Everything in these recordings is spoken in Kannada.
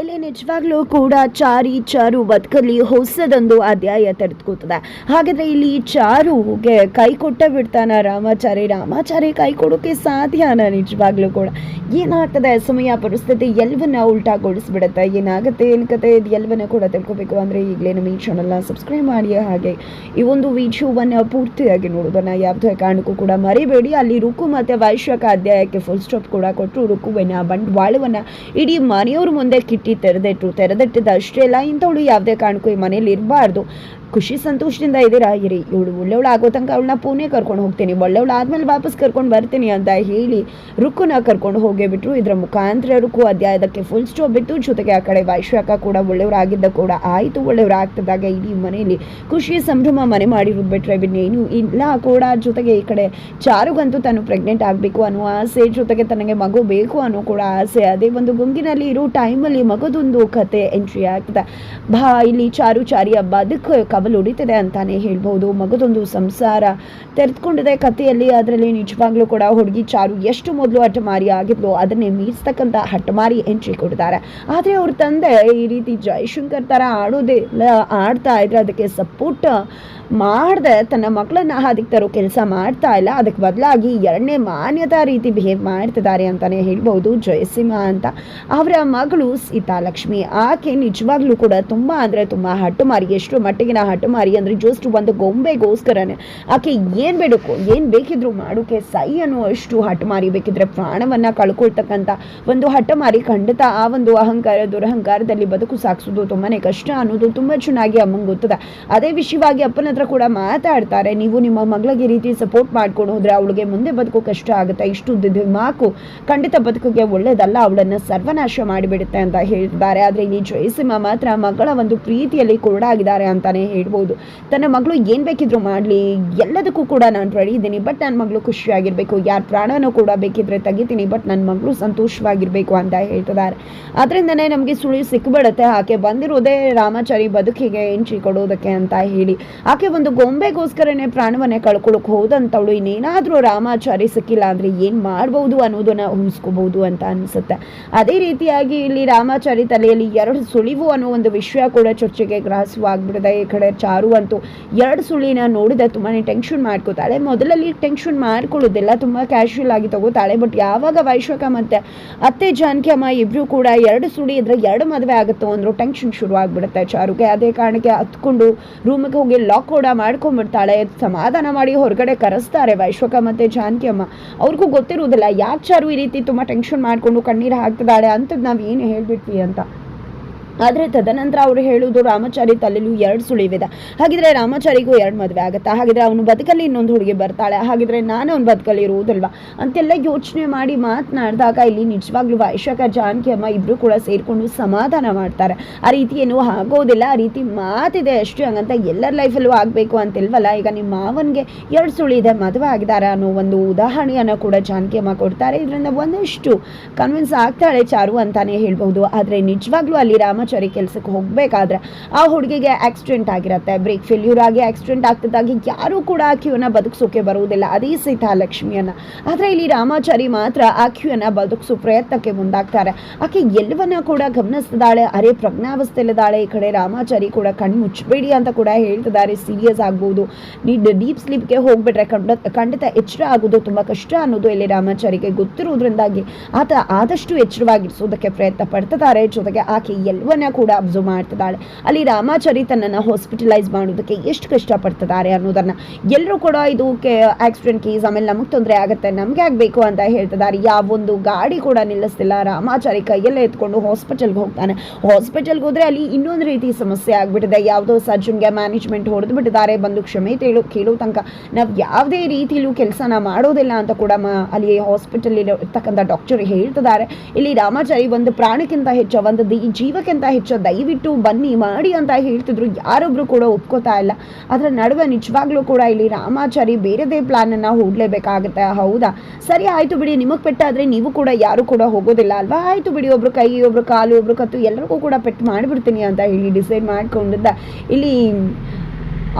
ಇಲ್ಲಿ ನಿಜವಾಗ್ಲೂ ಕೂಡ ಚಾರಿ ಚಾರು ಬದುಕಲ್ಲಿ ಹೊಸದೊಂದು ಅಧ್ಯಾಯ ತೆರೆದುಕೊತದೆ ಹಾಗಾದ್ರೆ ಇಲ್ಲಿ ಚಾರುಗೆ ಕೈ ಕೊಟ್ಟ ಬಿಡ್ತಾನ ರಾಮಾಚಾರಿ. ರಾಮಾಚಾರಿ ಕೈ ಕೊಡೋಕೆ ಸಾಧ್ಯನ ನಿಜವಾಗ್ಲೂ ಕೂಡ. ಏನಾಗ್ತದೆ? ಸಮಯ, ಪರಿಸ್ಥಿತಿ ಎಲ್ಲವನ್ನ ಉಲ್ಟಾಗೊಳಿಸ್ಬಿಡುತ್ತೆ. ಏನಾಗುತ್ತೆ? ಏನು ಕತೆ? ಇದು ಎಲ್ವನ್ನ ಕೂಡ ತಿಳ್ಕೊಬೇಕು ಅಂದರೆ ಈಗಲೇ ನಮ್ಮ ಈ ಚಾನಲ್ನ ಸಬ್ಸ್ಕ್ರೈಬ್ ಮಾಡಿ. ಹಾಗೆ ಈ ಒಂದು ವಿಡಿಯೋವನ್ನು ಪೂರ್ತಿಯಾಗಿ ನೋಡೋದನ್ನ ಯಾವುದೇ ಕಾರಣಕ್ಕೂ ಕೂಡ ಮರಿಬೇಡಿ. ಅಲ್ಲಿ ರುಕು ಮತ್ತು ವೈಶ್ವಕ ಅಧ್ಯಾಯಕ್ಕೆ ಫುಲ್ ಸ್ಟಾಪ್ ಕೂಡ ಕೊಟ್ಟರು ರುಕುವಿನ ಬಂಡವಾಳವನ್ನು ಇಡೀ ಮನೆಯವ್ರ ಮುಂದೆ ಕಿಟ್ಟಿ ತೆರೆದಿಟ್ರು ತೆರೆದಿಟ್ಟಿದ್ದು ಅಷ್ಟೇ ಅಲ್ಲ ಇಂಥವಳು ಯಾವುದೇ ಕಾರಣಕ್ಕೂ ಈ ಮನೇಲಿ ಇರಬಾರ್ದು. ಖುಷಿ, ಸಂತೋಷದಿಂದ ಇದ್ದೀರಾ? ಇರಿ, ಇವಳು ಒಳ್ಳೆವಳು ಆಗೋ ತನಕ ಅವಳನ್ನ ಪುಣೆ ಕರ್ಕೊಂಡು ಹೋಗ್ತೀನಿ. ಒಳ್ಳೆವಳು ಆದ್ಮೇಲೆ ವಾಪಸ್ ಕರ್ಕೊಂಡು ಬರ್ತೀನಿ ಅಂತ ಹೇಳಿ ರುಕ್ಕುನ ಕರ್ಕೊಂಡು ಹೋಗೇ ಬಿಟ್ರು. ಇದರ ಮುಖಾಂತರ ರುಕ್ಕು ಅಧ್ಯಾಯದಕ್ಕೆ ಫುಲ್ ಸ್ಟಾಪ್ ಬಿತ್ತು ಜೊತೆಗೆ ಆ ಕಡೆ ವೈಶ್ವಾಕ ಕೂಡ ಒಳ್ಳೆಯವರಾಗಿದ್ದ ಕೂಡ ಆಯಿತು. ಒಳ್ಳೆಯವರಾಗ್ತದಾಗ ಇಡೀ ಮನೆಯಲ್ಲಿ ಖುಷಿ, ಸಂಭ್ರಮ ಮನೆ ಮಾಡಿರೋದು ಬಿಟ್ರೆ ಇನ್ನೇನು ಇಲ್ಲ ಕೂಡ ಜೊತೆಗೆ ಈ ಕಡೆ ಚಾರುಗಂತೂ ತಾನು ಪ್ರೆಗ್ನೆಂಟ್ ಆಗಬೇಕು ಅನ್ನೋ ಆಸೆ, ಜೊತೆಗೆ ತನಗೆ ಮಗು ಬೇಕು ಅನ್ನೋ ಕೂಡ ಆಸೆ. ಅದೇ ಒಂದು ಗುಂಗಿನಲ್ಲಿ ಇರೋ ಟೈಮಲ್ಲಿ ಮಗದೊಂದು ಕತೆ ಎಂಟ್ರಿ ಆಗ್ತದೆ. ಬಾ, ಇಲ್ಲಿ ಚಾರು, ಚಾರಿ ಹಬ್ಬ ಕವಲು ಹೊಡಿತಿದೆ ಅಂತಾನೆ ಹೇಳ್ಬೋದು. ಮಗದೊಂದು ಸಂಸಾರ ತೆರೆದುಕೊಂಡಿದೆ. ಕಥೆಯಲ್ಲಿ ಅದರಲ್ಲಿ ನಿಜವಾಗ್ಲೂ ಕೂಡ ಹುಡುಗಿ ಚಾರು ಎಷ್ಟು ಮೊದಲು ಹಠಮಾರಿ ಆಗಿದ್ಲು ಅದನ್ನೇ ಮೀರಿಸ್ತಕ್ಕಂಥ ಹಠಮಾರಿ ಎಂಟ್ರಿ ಕೊಡ್ತಾರೆ ಆದರೆ ಅವ್ರ ತಂದೆ ಈ ರೀತಿ ಜಯಶಂಕರ್ ಥರ ಆಡೋದೇ ಇಲ್ಲ ಆಡ್ತಾ ಇದ್ರೆ ಅದಕ್ಕೆ ಸಪೋರ್ಟ್ ಮಾಡದೆ ತನ್ನ ಮಕ್ಕಳನ್ನ ಅದಕ್ಕೆ ತರೋ ಕೆಲಸ ಮಾಡ್ತಾ ಇಲ್ಲ. ಅದಕ್ಕೆ ಬದಲಾಗಿ ಎರಡನೇ ಮಾನ್ಯತಾ ರೀತಿ ಬಿಹೇವ್ ಮಾಡ್ತಿದ್ದಾರೆ ಅಂತಾನೆ ಹೇಳ್ಬೋದು ಜಯಸಿಂಹ ಅಂತ. ಅವರ ಮಗಳು ಸೀತಾಲಕ್ಷ್ಮಿ. ಆಕೆ ನಿಜವಾಗ್ಲೂ ಕೂಡ ತುಂಬ ಅಂದರೆ ತುಂಬ ಮಾರಿ ಎಷ್ಟು ಮಟ್ಟಿಗಿನ ಹಠಮಾರಿ ಅಂದರೆ ಜಸ್ಟ್ ಒಂದು ಗೊಂಬೆಗೋಸ್ಕರನೇ. ಆಕೆ ಏನು ಬೇಡಕ್ಕೋ, ಏನು ಬೇಕಿದ್ರು ಮಾಡೋಕೆ ಸೈ ಅನ್ನುವಷ್ಟು ಹಠಮಾರಿ ಬೇಕಿದ್ರೆ ಪ್ರಾಣವನ್ನು ಕಳ್ಕೊಳ್ತಕ್ಕಂಥ ಒಂದು ಹಠಮಾರಿ ಖಂಡಿತ ಆ ಒಂದು ಅಹಂಕಾರ, ದುರಹಂಕಾರದಲ್ಲಿ ಬದುಕು ಸಾಗಿಸೋದು ತುಂಬಾನೇ ಕಷ್ಟ ಅನ್ನೋದು ತುಂಬ ಚೆನ್ನಾಗಿ ಅಮ್ಮಂಗೆ ಗೊತ್ತದೆ. ಅದೇ ವಿಷಯವಾಗಿ ಅಪ್ಪನ ಹತ್ರ ಕೂಡ ಮಾತಾಡ್ತಾರೆ, ನೀವು ನಿಮ್ಮ ಮಗಳಿಗೆ ರೀತಿ ಸಪೋರ್ಟ್ ಮಾಡ್ಕೊಂಡು ಹೋದ್ರೆ ಅವಳಿಗೆ ಮುಂದೆ ಬದುಕು ಕಷ್ಟ ಆಗುತ್ತೆ, ಇಷ್ಟು ಮಾಕು ಖಂಡಿತ ಬದುಕಿಗೆ ಒಳ್ಳೇದಲ್ಲ, ಅವಳನ್ನ ಸರ್ವನಾಶ ಮಾಡಿಬಿಡುತ್ತೆ ಅಂತ ಹೇಳಿದ್ದಾರೆ ಆದರೆ ಇಲ್ಲಿ ಜಯಸಿಂಹ ಮಾತ್ರ ಮಗಳ ಒಂದು ಪ್ರೀತಿಯಲ್ಲಿ ಕುರುಡಾಗಿದ್ದಾರೆ ಅಂತಾನೆ ಹೇಳ್ಬೋದು. ತನ್ನ ಮಗಳು ಏನು ಬೇಕಿದ್ರು ಮಾಡಲಿ, ಎಲ್ಲದಕ್ಕೂ ಕೂಡ ನಾನು ರೆಡಿ ಇದ್ದೀನಿ. ಬಟ್ ನನ್ನ ಮಗಳು ಖುಷಿಯಾಗಿರ್ಬೇಕು. ಯಾರ ಪ್ರಾಣನೂ ಕೂಡ ಬೇಕಿದ್ರೆ ತೆಗಿತೀನಿ. ಬಟ್ ನನ್ನ ಮಗಳು ಸಂತೋಷವಾಗಿರಬೇಕು ಅಂತ ಹೇಳ್ತಿದ್ದಾರೆ. ಅದರಿಂದನೇ ನಮಗೆ ಸುಳಿ ಸಿಕ್ಬಿಡುತ್ತೆ. ಆಕೆ ಬಂದಿರೋದೇ ರಾಮಾಚಾರಿ ಬದುಕಿಗೆ ಎಂಟ್ರಿ ಕೊಡೋದಕ್ಕೆ ಅಂತ ಹೇಳಿ. ಆಕೆ ಒಂದು ಗೊಂಬೆಗೋಸ್ಕರನೇ ಪ್ರಾಣವನ್ನೇ ಕಳ್ಕೊಳಕ್ಕೆ ಹೋದಂಥವಳು ಇನ್ನೇನಾದರೂ ರಾಮಾಚಾರಿ ಸಿಕ್ಕಿಲ್ಲ ಅಂದರೆ ಏನು ಮಾಡ್ಬೋದು ಅನ್ನೋದನ್ನ ಊಹಿಸ್ಕೋಬಹುದು ಅಂತ ಅನಿಸುತ್ತೆ. ಅದೇ ರೀತಿಯಾಗಿ ಇಲ್ಲಿ ರಾಮಾಚಾರಿ ತಲೆಯಲ್ಲಿ ಎರಡು ಸುಳಿವು ಅನ್ನೋ ಒಂದು ವಿಷಯ ಕೂಡ ಚರ್ಚೆಗೆ ಗ್ರಾಸವಾಗ್ಬಿಡದೆ ಈ ಕಡೆ. ಚಾರು ಅಂತೂ. ಎರಡು ಸುಳಿನ ನೋಡಿದೆ ತುಂಬಾ ಟೆನ್ಷನ್ ಮಾಡ್ಕೋತಾಳೆ. ಮೊದಲಲ್ಲಿ ಟೆನ್ಷನ್ ಮಾಡ್ಕೊಳ್ಳೋದಿಲ್ಲ, ತುಂಬಾ ಕ್ಯಾಶುಯಲ್ ಆಗಿ ತಗೋತಾಳೆ. ಬಟ್ ಯಾವಾಗ ವೈಶ್ವಕ ಮತ್ತೆ ಅತ್ತೆ ಜಾನಕಿ ಅಮ್ಮ ಇಬ್ರು ಕೂಡ ಎರಡು ಸುಳಿ ಇದ್ರೆ ಎರಡು ಮದುವೆ ಆಗುತ್ತೋ ಅಂದ್ರು ಟೆನ್ಷನ್ ಶುರು ಆಗ್ಬಿಡುತ್ತೆ ಚಾರುಗೆ. ಅದೇ ಕಾರಣಕ್ಕೆ ಹತ್ಕೊಂಡು ರೂಮಿಗೆ ಹೋಗಿ ಲಾಕ್ ಕೂಡ ಮಾಡ್ಕೊಂಡ್ಬಿಡ್ತಾಳೆ. ಸಮಾಧಾನ ಮಾಡಿ ಹೊರಗಡೆ ಕರೆಸ್ತಾರೆ ವೈಶ್ವಕ ಮತ್ತೆ ಜಾನಕಿ ಅಮ್ಮ ಅವ್ರಿಗೂ ಗೊತ್ತಿರುವುದಿಲ್ಲ, ಯಾಕೆ ಚಾರು ಈ ರೀತಿ ತುಂಬಾ ಟೆನ್ಷನ್ ಮಾಡ್ಕೊಂಡು ಕಣ್ಣೀರು ಹಾಕ್ತಿದ್ದಾಳೆ ಅಂತದ್ದು ನಾವು ಏನು ಹೇಳ್ಬಿಟ್ವಿ ಅಂತ. ಆದರೆ ತದನಂತರ ಅವರು ಹೇಳುವುದು ರಾಮಾಚಾರಿ ತಲೆಯಲ್ಲೂ ಎರಡು ಸುಳಿವಿದೆ. ಹಾಗಿದ್ರೆ ರಾಮಾಚಾರಿಗೂ ಎರಡು ಮದುವೆ ಆಗುತ್ತಾ? ಹಾಗಿದ್ರೆ ಅವನು ಬದುಕಲ್ಲಿ ಇನ್ನೊಂದು ಹುಡುಗಿ ಬರ್ತಾಳೆ. ಹಾಗಿದ್ರೆ ನಾನು ಅವ್ನು ಬದುಕಲ್ಲಿ ಇರುವುದಲ್ವಾ? ಅಂತೆಲ್ಲ ಯೋಚನೆ ಮಾಡಿ ಮಾತನಾಡಿದಾಗ ಇಲ್ಲಿ ನಿಜವಾಗ್ಲೂ ವೈಶಾಖ, ಜಾನಕಿ, ಅಮ್ಮ ಇಬ್ರು ಕೂಡ ಸೇರಿಕೊಂಡು ಸಮಾಧಾನ ಮಾಡ್ತಾರೆ. ಆ ರೀತಿ ಏನು ಆಗೋದಿಲ್ಲ. ಆ ರೀತಿ ಮಾತಿದೆ ಅಷ್ಟು ಹಂಗಂತ ಎಲ್ಲರ ಲೈಫಲ್ಲೂ ಆಗಬೇಕು ಅಂತಿಲ್ವಲ್ಲ? ಈಗ ನಿಮ್ಮ ಮಾವನಿಗೆ ಎರಡು ಸುಳಿ ಇದೆ ಮದುವೆ ಆಗಿದ್ದಾರೆ ಅನ್ನೋ ಒಂದು ಉದಾಹರಣೆಯನ್ನು ಕೂಡ ಜಾನಕಿ ಅಮ್ಮ ಕೊಡ್ತಾರೆ. ಇದರಿಂದ ಒಂದಷ್ಟು ಕನ್ವಿನ್ಸ್ ಆಗ್ತಾಳೆ ಚಾರು ಅಂತಾನೆ ಹೇಳ್ಬೋದು ಆದರೆ ನಿಜವಾಗ್ಲೂ ಅಲ್ಲಿ ರಾಮಾಚಾರಿ ಕೆಲಸಕ್ಕೆ ಹೋಗಬೇಕಾದ್ರೆ ಆ ಹುಡುಗಿಗೆ ಆಕ್ಸಿಡೆಂಟ್ ಆಗಿರುತ್ತೆ. ಬ್ರೇಕ್ ಫೇಲ್ಯೂರ್ ಆಗಿ ಆಕ್ಸಿಡೆಂಟ್ ಆಗ್ತದಾಗಿ ಯಾರೂ ಕೂಡ ಆ ಕ್ಯೂನ ಬದುಕಿಸೋಕೆ ಬರುವುದಿಲ್ಲ. ಅದೇ ಸೀತಾ ಲಕ್ಷ್ಮಿಯನ್ನು. ಆದರೆ ಇಲ್ಲಿ ರಾಮಾಚಾರಿ ಮಾತ್ರ ಆ ಕ್ಯೂನ ಬದುಕಿಸೋ ಪ್ರಯತ್ನಕ್ಕೆ ಮುಂದಾಗ್ತಾರೆ. ಆಕೆ ಎಲ್ಲವನ್ನ ಕೂಡ ಗಮನಿಸ್ತಿದ್ದಾಳೆ. ಅರೆ ಪ್ರಜ್ಞಾವಸ್ಥೆಲಿದ್ದಾಳೆ ಈ ಕಡೆ ರಾಮಾಚಾರಿ ಕೂಡ ಕಣ್ಣು ಮುಚ್ಚಬೇಡಿ ಅಂತ ಕೂಡ ಹೇಳ್ತಿದ್ದಾರೆ. ಸೀರಿಯಸ್ ಆಗ್ಬೋದು. ನೀಡ್ ಡೀಪ್ ಸ್ಲೀಪ್ಗೆ ಹೋಗ್ಬಿಟ್ರೆ ಕಂಡ ಖಂಡಿತ ಎಚ್ಚರ ಆಗೋದು ತುಂಬ ಕಷ್ಟ ಅನ್ನೋದು ಇಲ್ಲಿ ರಾಮಾಚಾರಿಗೆ ಗೊತ್ತಿರೋದ್ರಿಂದಾಗಿ ಆತ ಆದಷ್ಟು ಎಚ್ಚರವಾಗಿರಿಸೋದಕ್ಕೆ ಪ್ರಯತ್ನ ಪಡ್ತಿದ್ದಾರೆ. ಜೊತೆಗೆ ಆಕೆ ಎಲ್ಲವನ್ನ ಕೂಡ ಅಬ್ಸರ್ವ್ ಮಾಡ್ತಿದ್ದಾಳೆ. ಅಲ್ಲಿ ರಾಮಾಚಾರಿ ತನ್ನನ್ನು ಹಾಸ್ಪಿಟಲೈಸ್ ಮಾಡೋದಕ್ಕೆ ಎಷ್ಟು ಕಷ್ಟಪಡ್ತಿದ್ದಾರೆ ಅನ್ನೋದನ್ನು ಎಲ್ಲರೂ ಕೂಡ ಇದು ಆಕ್ಸಿಡೆಂಟ್ ಕೇಸ್ ಆಮೇಲೆ ನಮಗೆ ತೊಂದರೆ ಆಗುತ್ತೆ, ನಮಗೆ ಆಗಬೇಕು ಅಂತ ಹೇಳ್ತಿದ್ದಾರೆ. ಯಾವೊಂದು ಗಾಡಿ ಕೂಡ ನಿಲ್ಲಿಸ್ತಿಲ್ಲ. ರಾಮಾಚಾರಿ ಕೈಯಲ್ಲೇ ಎತ್ಕೊಂಡು ಹಾಸ್ಪಿಟಲ್ಗೆ ಹೋಗ್ತಾನೆ. ಹಾಸ್ಪಿಟಲ್ಗೆ ಹೋದರೆ ಅಲ್ಲಿ ಇನ್ನೊಂದು ರೀತಿ ಸಮಸ್ಯೆ ಆಗಿಬಿಟ್ಟಿದೆ. ಯಾವುದೋ ಸರ್ಜನ್ಗೆ ಮ್ಯಾನೇಜ್ಮೆಂಟ್ ಹೊಡೆದು ಬಿಟ್ಟಿದ್ದಾರೆ. ಬಂದು ಕ್ಷಮೆ ತೇಳು ಕೇಳೋ ತನಕ ನಾವು ಯಾವುದೇ ರೀತಿಲೂ ಕೆಲಸನ ಮಾಡೋದಿಲ್ಲ ಅಂತ ಕೂಡ ಮ, ಅಲ್ಲಿ ಹಾಸ್ಪಿಟಲ್ ಇರ್ತಕ್ಕಂಥ ಡಾಕ್ಟರ್ ಹೇಳ್ತಿದ್ದಾರೆ. ಇಲ್ಲಿ ರಾಮಾಚಾರಿ ಒಂದು ಪ್ರಾಣಕ್ಕಿಂತ ಹೆಚ್ಚು, ಒಂದು ಜೀವಕ್ಕಿಂತ ಹೆಚ್ಚು ದಯವಿಟ್ಟು ಬನ್ನಿ, ಮಾಡಿ ಅಂತ ಹೇಳ್ತಿದ್ರು. ಯಾರೊಬ್ರು ಕೂಡ ಒಪ್ಕೋತಾ ಇಲ್ಲ. ಅದರ ನಡುವೆ ನಿಜವಾಗ್ಲೂ ಕೂಡ ಇಲ್ಲಿ ರಾಮಾಚಾರಿ ಬೇರೆದೇ ಪ್ಲಾನನ್ನು ಹೂಡಲೇಬೇಕಾಗುತ್ತೆ. ಹೌದಾ? ಸರಿ, ಆಯಿತು ಬಿಡಿ. ನಿಮಗೆ ಪೆಟ್ಟಾದರೆ ನೀವು ಕೂಡ ಯಾರು ಕೂಡ ಹೋಗೋದಿಲ್ಲ ಅಲ್ವಾ? ಆಯಿತು ಬಿಡಿ, ಒಬ್ರು ಕೈ, ಒಬ್ರು ಕಾಲು, ಒಬ್ರು ಕತ್ತು ಎಲ್ಲರಿಗೂ ಕೂಡ ಪೆಟ್ಟು ಮಾಡಿಬಿಡ್ತೀನಿ ಅಂತ ಹೇಳಿ ಡಿಸೈಡ್ ಮಾಡ್ಕೊಂಡಿದ್ದ. ಇಲ್ಲಿ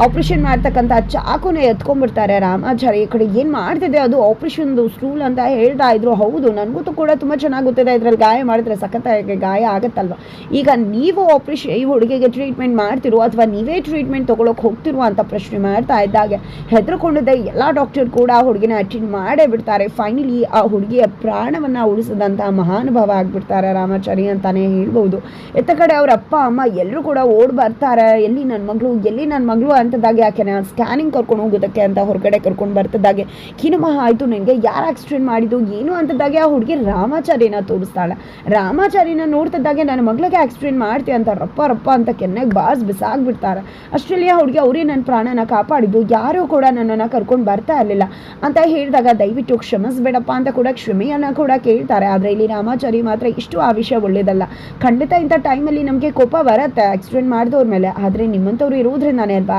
ಆಪ್ರೇಷನ್ ಮಾಡ್ತಕ್ಕಂಥ ಚಾಕುನ ಎತ್ಕೊಂಡ್ಬಿಡ್ತಾರೆ ರಾಮಾಚಾರಿ. ಈ ಕಡೆ ಏನು ಮಾಡ್ತಿದೆ ಅದು? ಆಪ್ರೇಷನ್ದು ಸ್ಟೂಲ್ ಅಂತ ಹೇಳ್ತಾ ಇದ್ರು. ಹೌದು, ನನಗೂ ಕೂಡ ತುಂಬ ಚೆನ್ನಾಗಿ ಗೊತ್ತಿದೆ ಇದ್ರಲ್ಲಿ ಗಾಯ ಮಾಡಿದ್ರೆ ಸಖತ್ತಾಗಿ ಗಾಯ ಆಗುತ್ತಲ್ವ? ಈಗ ನೀವು ಆಪ್ರೇಷನ್ ಈ ಹುಡುಗಿಗೆ ಟ್ರೀಟ್ಮೆಂಟ್ ಮಾಡ್ತಿರೋ ಅಥವಾ ನೀವೇ ಟ್ರೀಟ್ಮೆಂಟ್ ತೊಗೊಳಕ್ಕೆ ಹೋಗ್ತಿರುವ ಅಂತ ಪ್ರಶ್ನೆ ಮಾಡ್ತಾ ಇದ್ದಾಗೆ ಹೆದರ್ಕೊಂಡಿದ್ದ ಎಲ್ಲ ಡಾಕ್ಟರ್ ಕೂಡ ಆ ಹುಡುಗಿನ ಅಟೆಂಡ್ ಮಾಡೇ ಬಿಡ್ತಾರೆ. ಫೈನಲಿ ಆ ಹುಡುಗಿಯ ಪ್ರಾಣವನ್ನು ಉಳಿಸಿದಂಥ ಮಹಾನುಭಾವ ಆಗಿಬಿಡ್ತಾರೆ ರಾಮಾಚಾರಿ ಅಂತಲೇ ಹೇಳ್ಬೋದು. ಎತ್ತ ಕಡೆ ಅವರ ಅಪ್ಪ, ಅಮ್ಮ ಎಲ್ಲರೂ ಕೂಡ ಓಡ್ ಬರ್ತಾರೆ. ಎಲ್ಲಿ ನನ್ನ ಮಗಳು, ಎಲ್ಲಿ ನನ್ನ ಮಗಳು ಅಂತದಾಗೆ ಯಾಕೆ ಸ್ಕ್ಯಾನಿಂಗ್ ಕರ್ಕೊಂಡು ಹೋಗೋದಕ್ಕೆ ಅಂತ ಹೊರಗಡೆ ಕರ್ಕೊಂಡು ಬರ್ತದಾಗೆ. ಕಿನುಮ ಆಯಿತು ನನಗೆ ಯಾರು ಆಕ್ಸಿಡೆಂಟ್ ಮಾಡಿದ್ದು, ಏನು ಅಂತದಾಗೆ ಆ ಹುಡುಗಿ ರಾಮಾಚಾರಿನ ತೋರಿಸ್ತಾಳೆ. ರಾಮಾಚಾರಿನ ನೋಡ್ತಿದ್ದಾಗೆ ನನ್ನ ಮಗಳಿಗೆ ಆಕ್ಸಿಡೆಂಟ್ ಮಾಡ್ತೀಯ ಅಂತ ರಪ್ಪ ರಪ್ಪ ಅಂತ ಕೆನ್ನೆಗೆ ಬಾಸ್ ಬಿಸಾಗ್ಬಿಡ್ತಾರೆ ಅಷ್ಟರಲ್ಲಿ ಆ ಹುಡುಗಿ ಅವರೇ ನನ್ನ ಪ್ರಾಣನ ಕಾಪಾಡಿದ್ದು, ಯಾರೂ ಕೂಡ ನನ್ನನ್ನು ಕರ್ಕೊಂಡು ಬರ್ತಾ ಇರಲಿಲ್ಲ. ಅಂತ ಹೇಳಿದಾಗ ದಯವಿಟ್ಟು ಕ್ಷಮಿಸ್ಬೇಡಪ್ಪ ಅಂತ ಕೂಡ ಕ್ಷಮೆಯನ್ನು ಕೂಡ ಕೇಳ್ತಾರೆ. ಆದರೆ ಇಲ್ಲಿ ರಾಮಾಚಾರಿ ಮಾತ್ರ ಇಷ್ಟು ಆ ವಿಷಯ ಒಳ್ಳೇದಲ್ಲ. ಖಂಡಿತ ಇಂಥ ಟೈಮಲ್ಲಿ ನಮಗೆ ಕೋಪ ಬರುತ್ತೆ ಆಕ್ಸಿಡೆಂಟ್ ಮಾಡಿದವ್ರ ಮೇಲೆ. ಆದರೆ ನಿಮ್ಮಂಥವ್ರು ಇರೋದ್ರಿಂದಾನೇ ಅಲ್ವಾ?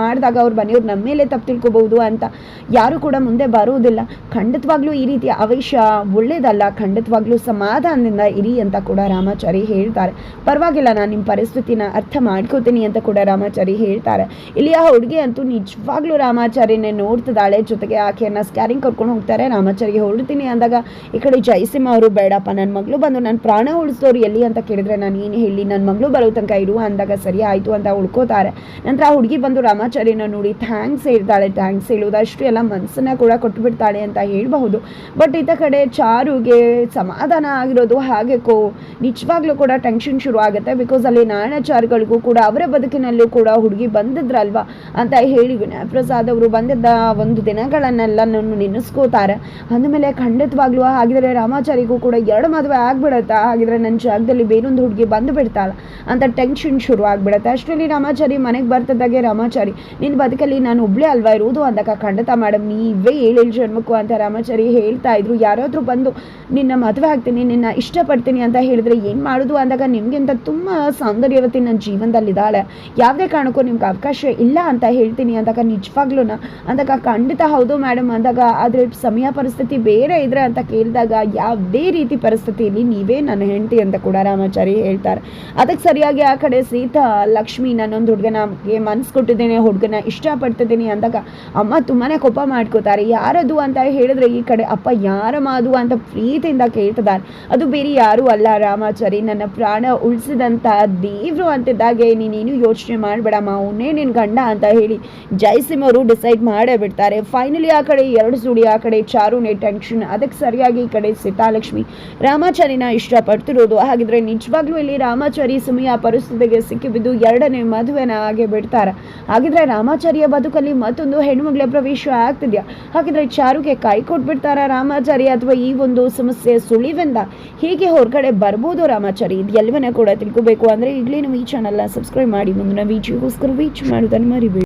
ಮಾಡಿದಾಗ ಅವ್ರು ಬನ್ನಿಯವ್ರು ನಮ್ಮ ಮೇಲೆ ತಪ್ಪು ತಿಳ್ಕೊಬಹುದು ಅಂತ ಯಾರು ಕೂಡ ಮುಂದೆ ಬರುವುದಿಲ್ಲ. ಖಂಡಿತವಾಗ್ಲೂ ಈ ರೀತಿಯ ಆವೇಶ ಒಳ್ಳೇದಲ್ಲ ಖಂಡಿತವಾಗ್ಲೂ ಸಮಾಧಾನದಿಂದ ಇರಿ ಅಂತ ಕೂಡ ರಾಮಾಚಾರಿ ಹೇಳ್ತಾರೆ. ಪರವಾಗಿಲ್ಲ, ನಾನು ನಿಮ್ಮ ಪರಿಸ್ಥಿತಿನ ಅರ್ಥ ಮಾಡ್ಕೋತೀನಿ ಅಂತ ಕೂಡ ರಾಮಾಚಾರಿ ಹೇಳ್ತಾರೆ. ಇಲ್ಲಿ ಆ ಹುಡುಗಿ ಅಂತೂ ನಿಜವಾಗ್ಲೂ ರಾಮಾಚಾರಿನೇ ನೋಡ್ತಿದ್ದಾಳೆ. ಜೊತೆಗೆ ಆಕೆಯನ್ನು ಸ್ಕ್ಯಾರಿಂಗ್ ಕರ್ಕೊಂಡು ಹೋಗ್ತಾರೆ. ರಾಮಾಚಾರಿಗೆ ಹೊರಡ್ತೀನಿ ಅಂದಾಗ, ಈ ಕಡೆ ಜಯಸಿಂಹ ಅವರು, ಬೇಡಪ್ಪ ನನ್ನ ಮಗಳು ಬಂದು ನನ್ನ ಪ್ರಾಣ ಉಳಿಸೋರು ಎಲ್ಲಿ ಅಂತ ಕೇಳಿದ್ರೆ ನಾನು ಏನು ಹೇಳಿ ನನ್ನ ಮಗಳು ಬರೋ ತನಕ ಇರು ಅಂದಾಗ ಸರಿ ಆಯಿತು ಅಂತ ಉಳ್ಕೋತಾರೆ. ನಂತರ ಆ ಹುಡುಗಿ ಬಂದು ರಾಮಾಚಾರ್ಯನ ನೋಡಿ ಥ್ಯಾಂಕ್ಸ್ ಹೇಳ್ತಾಳೆ, ಥ್ಯಾಂಕ್ಸ್ ಹೇಳೋದಷ್ಟು ಎಲ್ಲ ಮನಸ್ಸನ್ನ ಕೂಡ ಕೊಟ್ಬಿಡ್ತಾಳೆ ಅಂತ ಹೇಳಬಹುದು. ಬಟ್ ಇತ ಕಡೆ ಚಾರುಗೆ ಸಮಾಧಾನ ಆಗಿರೋದು ಹಾಗೆ ಕೋ, ನಿಜವಾಗ್ಲೂ ಕೂಡ ಟೆನ್ಷನ್ ಶುರು ಆಗುತ್ತೆ. ಬಿಕಾಸ್ ಅಲ್ಲಿ ನಾಣಾಚಾರಿಗಳಿಗೂ ಕೂಡ ಅವರ ಬದುಕಿನಲ್ಲೂ ಕೂಡ ಹುಡುಗಿ ಬಂದಿದ್ರಲ್ವಾ ಅಂತ ಹೇಳಿ ವಿನಯ ಪ್ರಸಾದ್ ಅವರು ಬಂದಿದ್ದ ಒಂದು ದಿನಗಳನ್ನೆಲ್ಲ ನಾನು ನೆನೆಸ್ಕೋತಾರೆ ಅಂದಮೇಲೆ ಖಂಡಿತವಾಗ್ಲೂ ಹಾಗಿದ್ರೆ ರಾಮಾಚಾರಿಗೂ ಕೂಡ ಎರಡು ಮದುವೆ ಆಗ್ಬಿಡುತ್ತಾ? ಹಾಗಿದ್ರೆ ನನ್ನ ಜಾಗದಲ್ಲಿ ಬೇರೊಂದು ಹುಡುಗಿ ಬಂದು ಬಿಡ್ತಾಳ? ಅಂತ ಟೆನ್ಷನ್ ಶುರು ಆಗ್ಬಿಡತ್ತೆ. ಅಷ್ಟರಲ್ಲಿ ರಾಮಾಚಾರಿ ಮನೆಗೆ ಬರ್ತಿದ್ದಾಗೆ ರಾಮಾಚಾರಿ ನಿನ್ನ ಬದುಕಲ್ಲಿ ನಾನು ಒಬ್ಳೇ ಅಲ್ವಾ ಇರೋದು? ಅಂದಾಗ ಖಂಡಿತ ಮೇಡಮ್, ನೀವೇ ಏಳೇಳು ಜನ್ಮಕ್ಕೂ ಅಂತ ರಾಮಾಚಾರಿ ಹೇಳ್ತಾ ಇದ್ರು. ಯಾರಾದರೂ ಬಂದು ನಿನ್ನ ಮದುವೆ ಆಗ್ತೀನಿ, ನಿನ್ನ ಇಷ್ಟಪಡ್ತೀನಿ ಅಂತ ಹೇಳಿದ್ರೆ ಏನು ಮಾಡೋದು? ಅಂದಾಗ ನಿಮಗಿಂತ ತುಂಬ ಸೌಂದರ್ಯವತಿ ನನ್ನ ಜೀವನದಲ್ಲಿದ್ದಾಳೆ. ಯಾವುದೇ ಕಾರಣಕ್ಕೂ ನಿಮ್ಗೆ ಅವಕಾಶ ಇಲ್ಲ ಅಂತ ಹೇಳ್ತೀನಿ ಅಂದಾಗ ನಿಜವಾಗ್ಲೂ ಅಂದಾಗ ಖಂಡಿತ ಹೌದು ಮೇಡಮ್. ಅಂದಾಗ ಆದರೆ ಸಮಯ ಪರಿಸ್ಥಿತಿ ಬೇರೆ ಇದ್ರೆ ಅಂತ ಕೇಳಿದಾಗ ಯಾವುದೇ ರೀತಿ ಪರಿಸ್ಥಿತಿಯಲ್ಲಿ ನೀವೇ ನನ್ನ ಹೆಂಡತಿ ಅಂತ ಕೂಡ ರಾಮಾಚಾರಿ ಹೇಳ್ತಾರೆ. ಅದಕ್ಕೆ ಸರಿಯಾಗಿ ಆ ಕಡೆ ಸೀತಾ, ಲಕ್ಷ್ಮಿ ನಾನೊಂದು ಹುಡುಗನಿಗೆ ಮನಸ್ಸು ಕೊಟ್ಟಿದ್ದೇನೆ, ಹುಡುಗನ ಇಷ್ಟಪಡ್ತಿದ್ದೀನಿ ಅಂದಾಗ ಅಮ್ಮ ತುಂಬಾ ಕೋಪ ಮಾಡ್ಕೋತಾರೆ. ಯಾರದು ಅಂತ ಹೇಳಿದ್ರೆ ಈ ಕಡೆ ಅಪ್ಪ ಯಾರ ಮಾದು ಅಂತ ಪ್ರೀತಿಯಿಂದ ಕೇಳ್ತಿದ್ದಾರೆ. ಅದು ಬೇರೆ ಯಾರೂ ಅಲ್ಲ ರಾಮಾಚಾರಿ, ನನ್ನ ಪ್ರಾಣ ಉಳಿಸಿದಂಥ ದೇವರು ಅಂತಿದ್ದಾಗೆ ನೀನೇನು ಯೋಚನೆ ಮಾಡಬೇಡಮ್ಮ, ಅವನೇ ನಿನ್ನ ಗಂಡ ಅಂತ ಹೇಳಿ ಜಯಸಿಂಹ ಅವರು ಡಿಸೈಡ್ ಮಾಡೇ ಬಿಡ್ತಾರೆ. ಫೈನಲಿ ಆ ಕಡೆ ಎರಡು ಸುಡಿ ಆ ಕಡೆ ಚಾರುನೇ ಟೆನ್ಷನ್ ಅದಕ್ಕೆ ಸರಿಯಾಗಿ ಈ ಕಡೆ ಸೀತಾಲಕ್ಷ್ಮಿ ರಾಮಾಚಾರಿನ ಇಷ್ಟಪಡ್ತಿರೋದು. ಹಾಗಿದ್ರೆ ನಿಜವಾಗ್ಲೂ ಇಲ್ಲಿ ರಾಮಾಚಾರಿ ಸುಮಿಯ ಪರಿಸ್ಥಿತಿಗೆ ಸಿಕ್ಕಿಬಿದ್ದು ಎರಡನೇ ಮದುವೆನ ಹಾಗೆ ಬಿಡ್ತಾರೆ. ಹಾಗಿದ್ರೆ ರಾಮಾಚಾರ್ಯ ಬದುಕಲ್ಲಿ ಮತ್ತೊಂದು ಹೆಣ್ಮಗಳ ಪ್ರವೇಶ ಆಗ್ತಿದ್ಯಾ? ಹಾಗಿದ್ರೆ ಚಾರುಗೆ ಕೈ ಕೊಟ್ಬಿಡ್ತಾರ ರಾಮಾಚಾರಿ ಅಥವಾ ಈ ಒಂದು ಸಮಸ್ಯೆ ಸುಳಿವೆಂದ ಹೀಗೆ ಹೊರಗಡೆ ಬರ್ಬೋದು ರಾಮಾಚಾರಿ? ಇದು ಎಲ್ಲವನ್ನ ಕೂಡ ತಿಳ್ಕೋಬೇಕು. ಅಂದ್ರೆ ಈಗಲೇ ನಮ್ಮ ಈ ಚಾನಲ್ನ ಸಬ್ಸ್ಕ್ರೈಬ್ ಮಾಡಿ ಮುಂದಿನ ವೀಚಿಗೋಸ್ಕರ ವೀಚ್ ಮಾಡೋದನ್ನು ಮರಿಬೇಡಿ.